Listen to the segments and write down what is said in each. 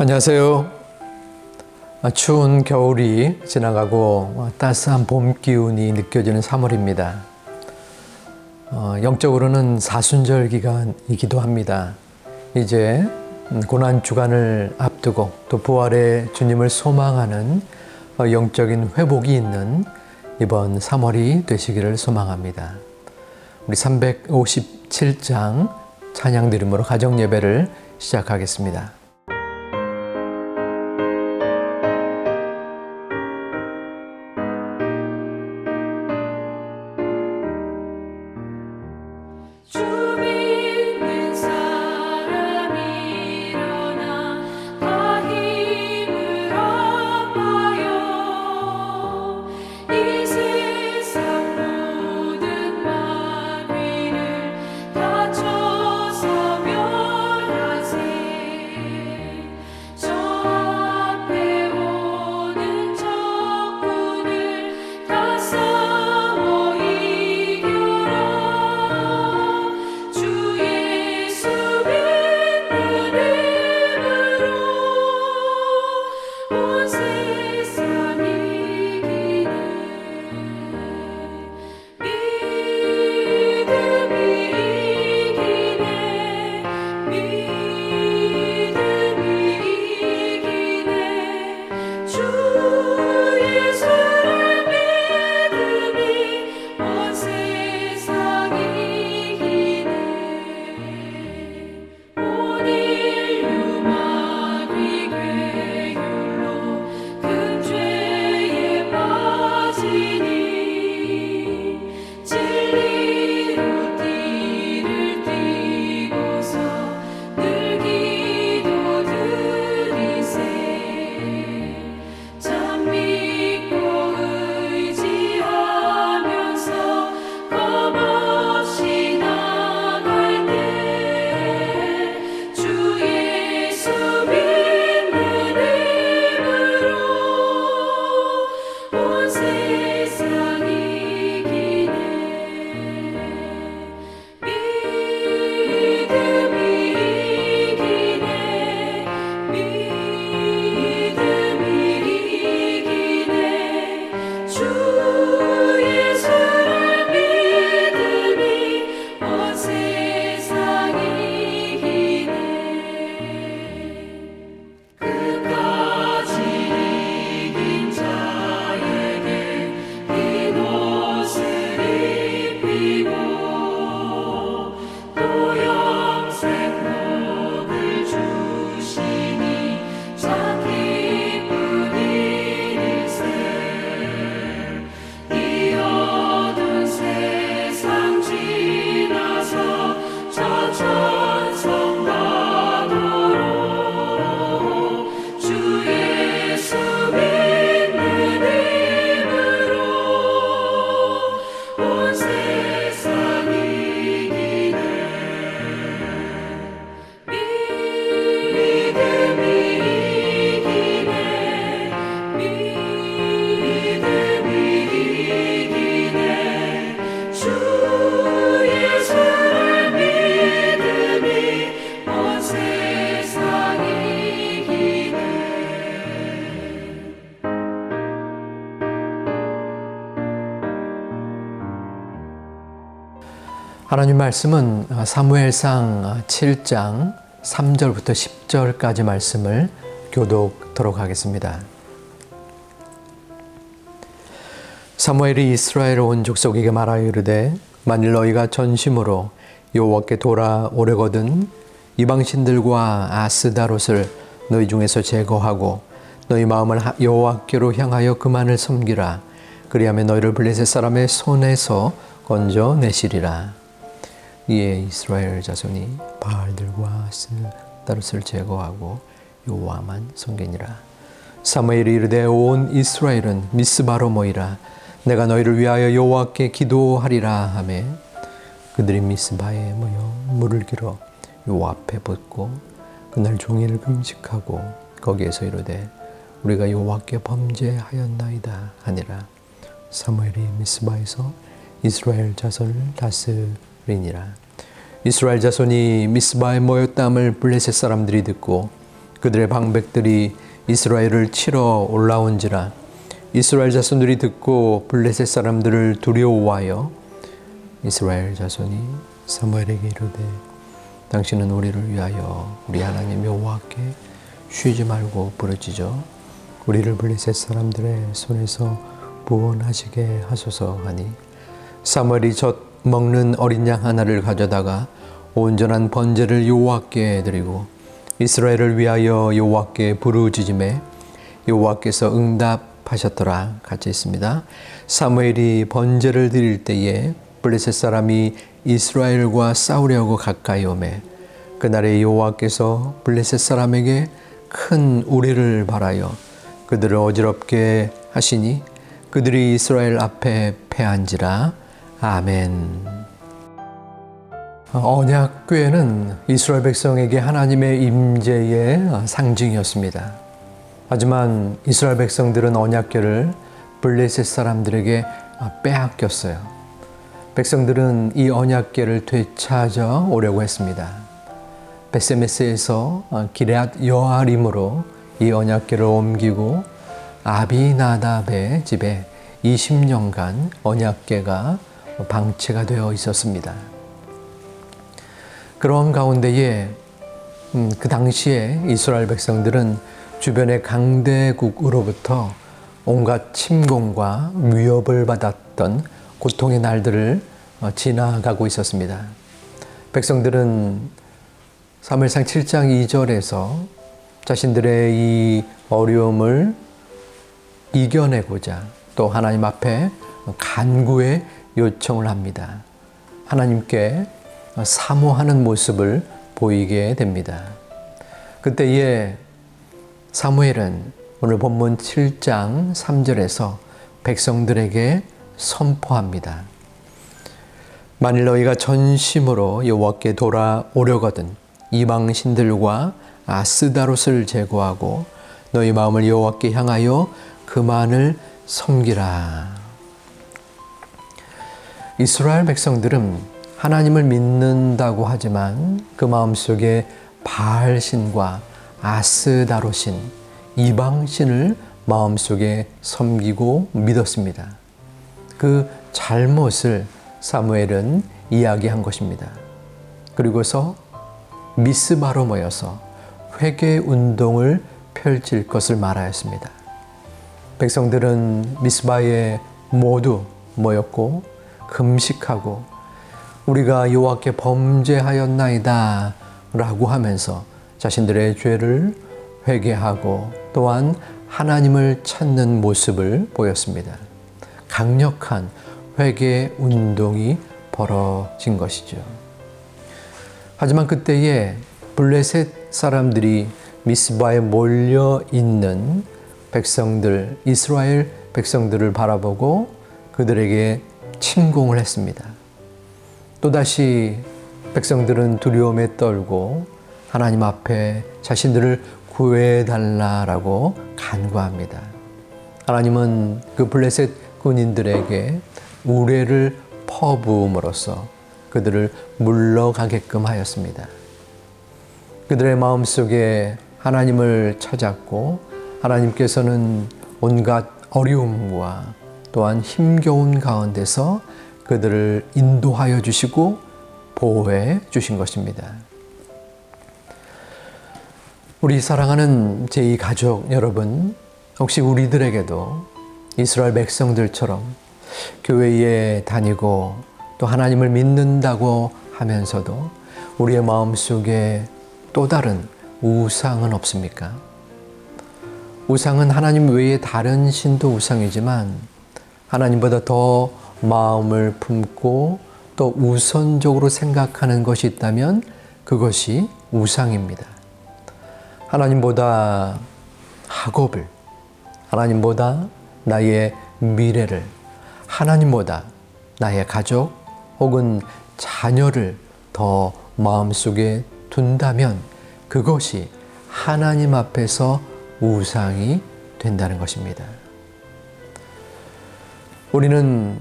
안녕하세요. 아, 추운 겨울이 지나가고 어, 따스한 봄 기운이 느껴지는 3월입니다. 어, 영적으로는 사순절 기간이기도 합니다. 이제 음, 고난 주간을 앞두고 또 부활의 주님을 소망하는 어, 영적인 회복이 있는 이번 3월이 되시기를 소망합니다. 우리 357장 찬양 드림으로 가정 예배를 시작하겠습니다. 하나님 말씀은 사무엘상 7장 3절부터 10절까지 말씀을 교독토록 하겠습니다. 사무엘이 이스라엘 온 족속에게 말하여 이르되 만일 너희가 전심으로 여호와께 돌아오려거든 이방신들과 아스다롯을 너희 중에서 제거하고 너희 마음을 하- 여호와께로 향하여 그만을 섬기라 그리하면 너희를 블레셋 사람의 손에서 건져 내시리라 이에 이스라엘 자손이 바알들과 아스다롯을 제거하고 여호와만 섬기니라. 사무엘이 이르되 온 이스라엘은 미스바로 모이라. 내가 너희를 위하여 여호와께 기도하리라 하매 그들이 미스바에 모여 물을 길어 여호와 앞에 붓고 그날 종일 금식하고 거기에서 이르되 우리가 여호와께 범죄하였나이다 하니라. 사무엘이 미스바에서 이스라엘 자손을 다스리 니라. 이스라엘 자손이 미스바에 모였다함을 블레셋 사람들이 듣고 그들의 방백들이 이스라엘을 치러 올라온지라 이스라엘 자손들이 듣고 블레셋 사람들을 두려워하여 이스라엘 자손이 사무엘에게 이르되 당신은 우리를 위하여 우리 하나님 여호와께 쉬지 말고 부르짖어 우리를 블레셋 사람들의 손에서 구원하시게 하소서 하니 사무엘이 젖 먹는 어린 양 하나를 가져다가 온전한 번제를 여호와께 드리고 이스라엘을 위하여 여호와께 부르짖음에 여호와께서 응답하셨더라 같이 있습니다. 사무엘이 번제를 드릴 때에 블레셋 사람이 이스라엘과 싸우려고 가까이 오매 그날에 여호와께서 블레셋 사람에게 큰 우리를 바라여 그들을 어지럽게 하시니 그들이 이스라엘 앞에 패한지라 아멘. 언약궤는 이스라엘 백성에게 하나님의 임재의 상징이었습니다. 하지만 이스라엘 백성들은 언약궤를 블레셋 사람들에게 빼앗겼어요. 백성들은 이 언약궤를 되찾아 오려고 했습니다. 베세메스에서 기레앗 여아림으로 이 언약궤를 옮기고 아비나답의 집에 20년간 언약궤가 방치가 되어 있었습니다. 그런 가운데에 음, 그 당시에 이스라엘 백성들은 주변의 강대국으로부터 온갖 침공과 위협을 받았던 고통의 날들을 어, 지나가고 있었습니다. 백성들은 사무엘상 7장 2절에서 자신들의 이 어려움을 이겨내고자 또 하나님 앞에 간구의 요청을 합니다. 하나님께 사모하는 모습을 보이게 됩니다. 그때에 사무엘은 오늘 본문 7장 3절에서 백성들에게 선포합니다. 만일 너희가 전심으로 여호와께 돌아오려거든 이방 신들과 아스다롯을 제거하고 너희 마음을 여호와께 향하여 그만을 섬기라. 이스라엘 백성들은 하나님을 믿는다고 하지만 그 마음속에 바알신과 아스다로신 이방신을 마음속에 섬기고 믿었습니다. 그 잘못을 사무엘은 이야기한 것입니다. 그리고서 미스바로 모여서 회개 운동을 펼칠 것을 말하였습니다. 백성들은 미스바에 모두 모였고 금식하고 우리가 여호와께 범죄하였나이다 라고 하면서 자신들의 죄를 회개하고 또한 하나님을 찾는 모습을 보였습니다. 강력한 회개 운동이 벌어진 것이죠. 하지만 그때에 블레셋 사람들이 미스바에 몰려 있는 백성들, 이스라엘 백성들을 바라보고 그들에게 침공을 했습니다. 또다시 백성들은 두려움에 떨고 하나님 앞에 자신들을 구해달라라고 간구합니다. 하나님은 그 블레셋 군인들에게 우레를 퍼부음으로써 그들을 물러가게끔 하였습니다. 그들의 마음 속에 하나님을 찾았고 하나님께서는 온갖 어려움과 또한 힘겨운 가운데서 그들을 인도하여 주시고 보호해 주신 것입니다. 우리 사랑하는 제2 가족 여러분, 혹시 우리들에게도 이스라엘 백성들처럼 교회에 다니고 또 하나님을 믿는다고 하면서도 우리의 마음 속에 또 다른 우상은 없습니까? 우상은 하나님 외에 다른 신도 우상이지만 하나님보다 더 마음을 품고 또 우선적으로 생각하는 것이 있다면 그것이 우상입니다. 하나님보다 학업을, 하나님보다 나의 미래를, 하나님보다 나의 가족 혹은 자녀를 더 마음속에 둔다면 그것이 하나님 앞에서 우상이 된다는 것입니다. 우리는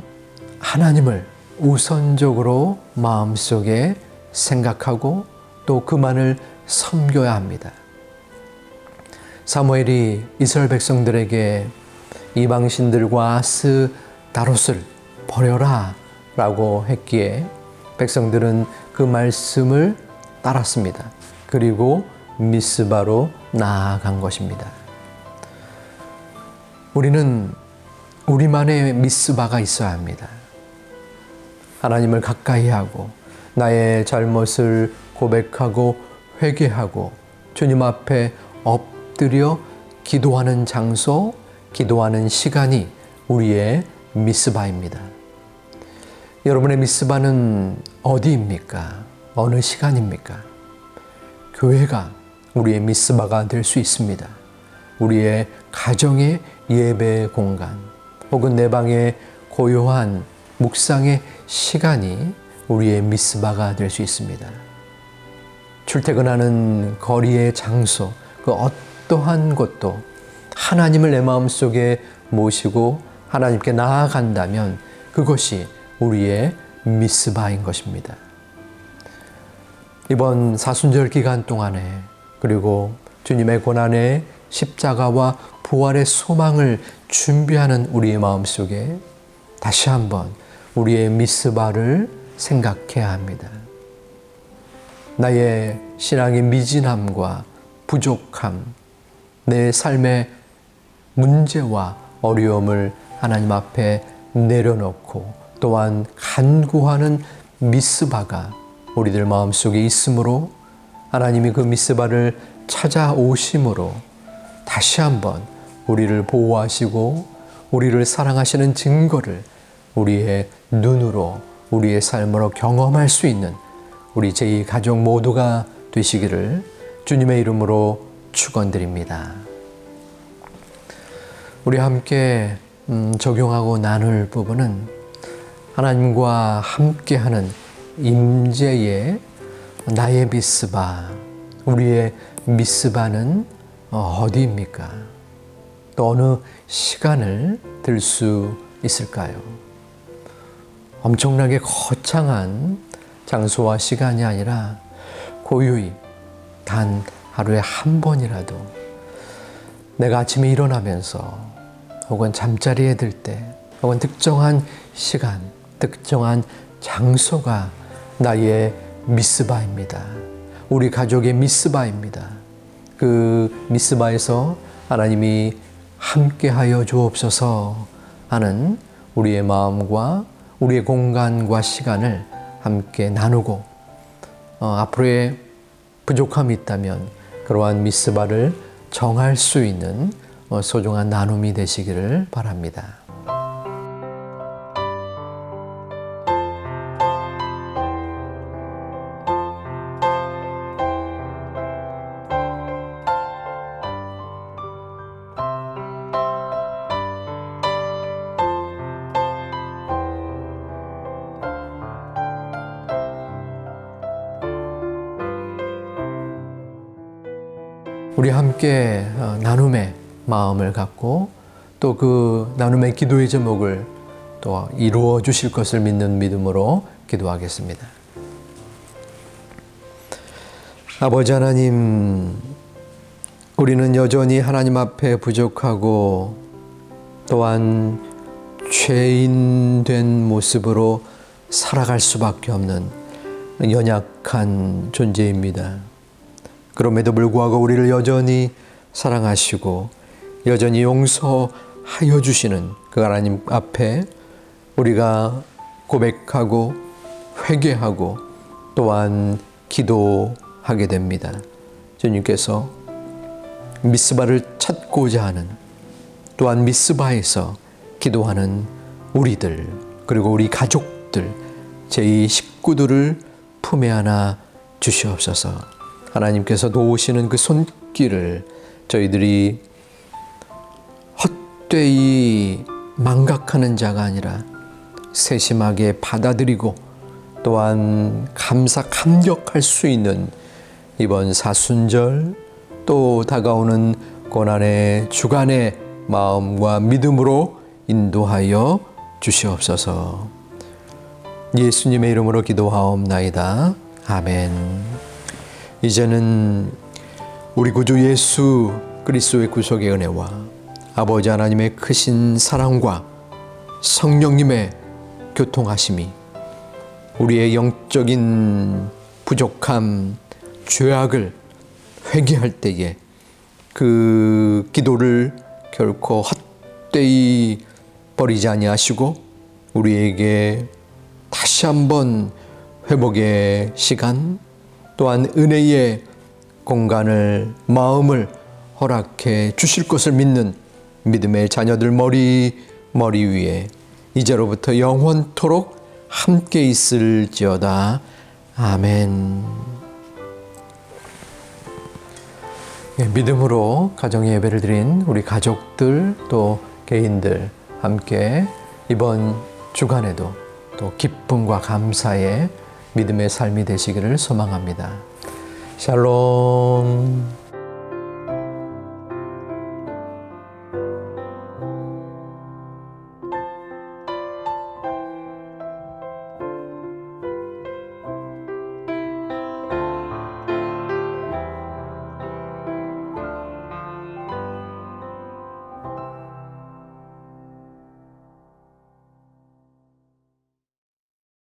하나님을 우선적으로 마음속에 생각하고 또 그만을 섬겨야 합니다. 사무엘이 이스라엘 백성들에게 이방신들과 아스다롯을 버려라 라고 했기에 백성들은 그 말씀을 따랐습니다. 그리고 미스바로 나아간 것입니다. 우리는 우리만의 미스바가 있어야 합니다. 하나님을 가까이 하고 나의 잘못을 고백하고 회개하고 주님 앞에 엎드려 기도하는 장소, 기도하는 시간이 우리의 미스바입니다. 여러분의 미스바는 어디입니까? 어느 시간입니까? 교회가 우리의 미스바가 될 수 있습니다. 우리의 가정의 예배 공간, 혹은 내 방의 고요한 묵상의 시간이 우리의 미스바가 될 수 있습니다. 출퇴근하는 거리의 장소, 그 어떠한 곳도 하나님을 내 마음속에 모시고 하나님께 나아간다면 그것이 우리의 미스바인 것입니다. 이번 사순절 기간 동안에 그리고 주님의 고난의 십자가와 부활의 소망을 준비하는 우리의 마음 속에 다시 한번 우리의 미스바를 생각해야 합니다. 나의 신앙의 미진함과 부족함, 내 삶의 문제와 어려움을 하나님 앞에 내려놓고 또한 간구하는 미스바가 우리들 마음속에 있으므로 하나님이 그 미스바를 찾아오심으로 다시 한번 우리를 보호하시고 우리를 사랑하시는 증거를 우리의 눈으로 우리의 삶으로 경험할 수 있는 우리 제2 가족 모두가 되시기를 주님의 이름으로 축원드립니다. 우리 함께 음, 적용하고 나눌 부분은 하나님과 함께하는 임재의 나의 미스바, 우리의 미스바는 어디입니까? 또 어느 시간을 들 수 있을까요? 엄청나게 거창한 장소와 시간이 아니라 고유히 단 하루에 한 번이라도 내가 아침에 일어나면서 혹은 잠자리에 들 때 혹은 특정한 시간, 특정한 장소가 나의 미스바입니다. 우리 가족의 미스바입니다. 그 미스바에서 하나님이 함께하여 주옵소서 하는 우리의 마음과 우리의 공간과 시간을 함께 나누고 어, 앞으로의 부족함이 있다면 그러한 미스바를 정할 수 있는 어, 소중한 나눔이 되시기를 바랍니다. 우리 함께 어, 나눔의 마음을 갖고 또 그 나눔의 기도의 제목을 또 이루어 주실 것을 믿는 믿음으로 기도하겠습니다. 아버지 하나님, 우리는 여전히 하나님 앞에 부족하고 또한 죄인 된 모습으로 살아갈 수밖에 없는 연약한 존재입니다. 그럼에도 불구하고 우리를 여전히 사랑하시고 여전히 용서하여 주시는 그 하나님 앞에 우리가 고백하고 회개하고 또한 기도하게 됩니다. 주님께서 미스바를 찾고자 하는 또한 미스바에서 기도하는 우리들 그리고 우리 가족들 제2 식구들을 품에 안아 주시옵소서. 하나님께서 도우시는 그 손길을 저희들이 헛되이 망각하는 자가 아니라 세심하게 받아들이고 또한 감사 감격할 수 있는 이번 사순절 또 다가오는 고난의 주간의 마음과 믿음으로 인도하여 주시옵소서. 예수님의 이름으로 기도하옵나이다. 아멘. 이제는 우리 구주 예수 그리스도의 구속의 은혜와 아버지 하나님의 크신 사랑과 성령님의 교통하심이 우리의 영적인 부족함, 죄악을 회개할 때에 그 기도를 결코 헛되이 버리지 아니하시고 우리에게 다시 한번 회복의 시간 또한 은혜의 공간을 마음을 허락해 주실 것을 믿는 믿음의 자녀들 머리 머리 위에 이제로부터 영원토록 함께 있을지어다 아멘. 예, 믿음으로 가정 예배를 드린 우리 가족들 또 개인들 함께 이번 주간에도 또 기쁨과 감사의 믿음의 삶이 되시기를 소망합니다. 샬롬.